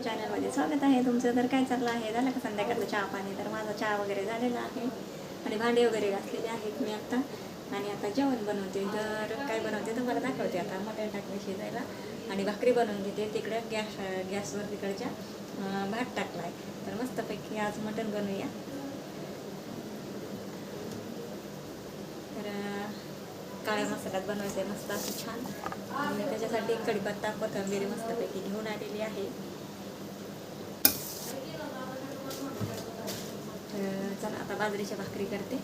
YouTube चॅनलमध्ये स्वागत आहे. तुमचं तर काय चाललं आहे? झालं का संध्याकाळचं चहा पाणी? तर माझा चहा वगैरे झालेला आहे. आणि भांडे वगैरे घातलेले आहेत मी आत्ता आणि आता जेवण बनवते. तर काय बनवते तुम्हाला दाखवते आता. मटण टाकले शिजायला. आणि भाकरी बनवून घेते. तिकडे गॅस गॅसवर तिकडच्या भात टाकला आहे तर मस्तपैकी आज मटण बनवूया. तर काळ्या मसाल्यात बनवायचं आहे मस्त असं छान. आणि त्याच्यासाठी कढीपत्ता कोथंबीर मस्तपैकी घेऊन आलेली आहे तर चला आता बाजरीच्या भाकरी करते.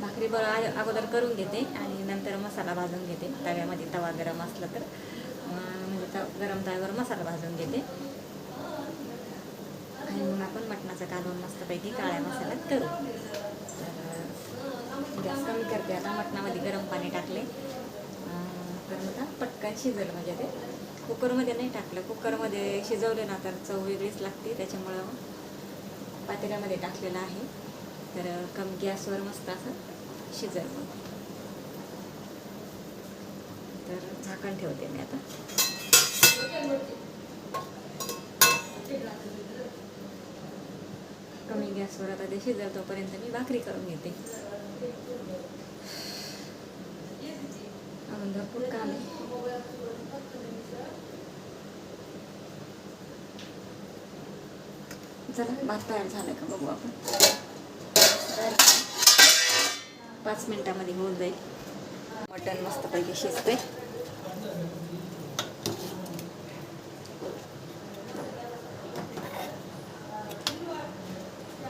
भाकरी बरं अगोदर करून घेते आणि नंतर मसाला भाजून घेते. तव्यामध्ये तवा गरम असला तर म्हणजे तव गरम तव्यावर मसाला भाजून घेते. आणि मग आपण मटणाचं कालवण मस्तपैकी काळ्या मसाल्यात करू. तर गॅस कमी करते. आता मटणामध्ये गरम पाणी टाकले. तर मग आता पटकन शिजेल म्हणजे ते. कुकरमध्ये नाही टाकलं. कुकरमध्ये शिजवले ना तर चव वेगळीच लागते. त्याच्यामुळं पातेल्यामध्ये टाकलेलं आहे. तर कमी गॅसवर मस्त असं शिजेल. तर झाकण ठेवते मी आता. कमी गॅसवर आता ते शिजेल तोपर्यंत मी भाकरी करून घेते. अजून भरपूर काम आहे. चला भात तयार झाला का बघू आपण. पाच मिनिटामध्ये होऊन जाईल. मटण मस्तपैकी शिजते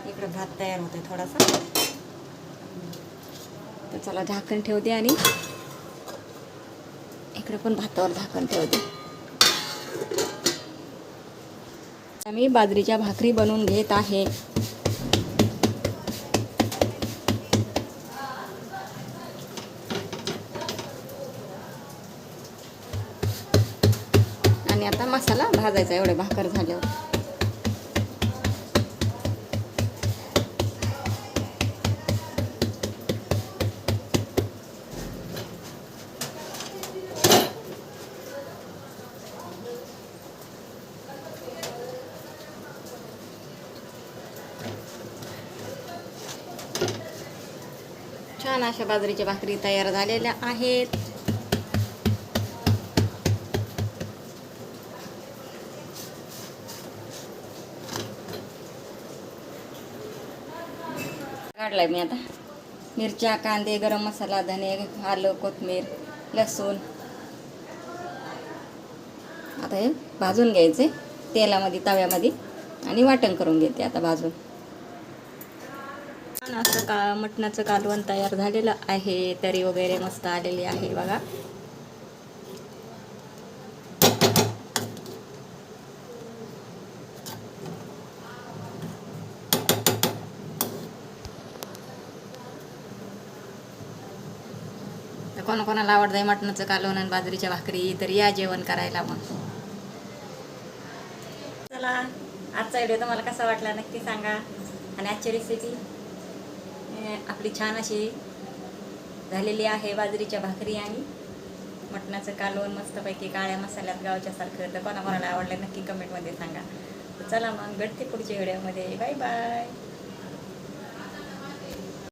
इकडं भात तयार होतोय थोडासा. तर चला झाकण ठेवते आणि इकडे पण भातावर झाकण ठेवते. मी बाजरीच्या भाकरी बनवून घेत आहे. आणि आता मसाला भाजायचा एवढे भाकर झाल्यावर. छान अशा बाजरीच्या भाकरी तयार झालेल्या आहेत. काढलाय मी आता. मिरच्या कांदे गरम मसाला धने आलं कोथमीर लसूण. आता हे भाजून घ्यायचे तेलामध्ये तव्यामध्ये आणि वाटण करून घेते आता भाजून. छान असं का मटणाचं कालवण तयार झालेलं आहे तरी वगैरे मस्त आलेली आहे बघा. तर कोणाकोणाला आवडतंय मटणाचं कालवण आणि बाजरीच्या भाकरी तर या जेवण करायला मग. चला आजचा व्हिडिओ तुम्हाला कसा वाटला नक्की सांगा. आणि आजची रेसिपी आपली छान अशी झालेली आहे बाजरीच्या भाकरी आणि मटणाचं कालवण मस्तपैकी काळ्या मसाल्यात गावच्यासारखं तर तर कोणाकोणाला आवडलं नक्की कमेंटमध्ये सांगा. तर चला मग भेटते पुढच्या व्हिडिओमध्ये बाय बाय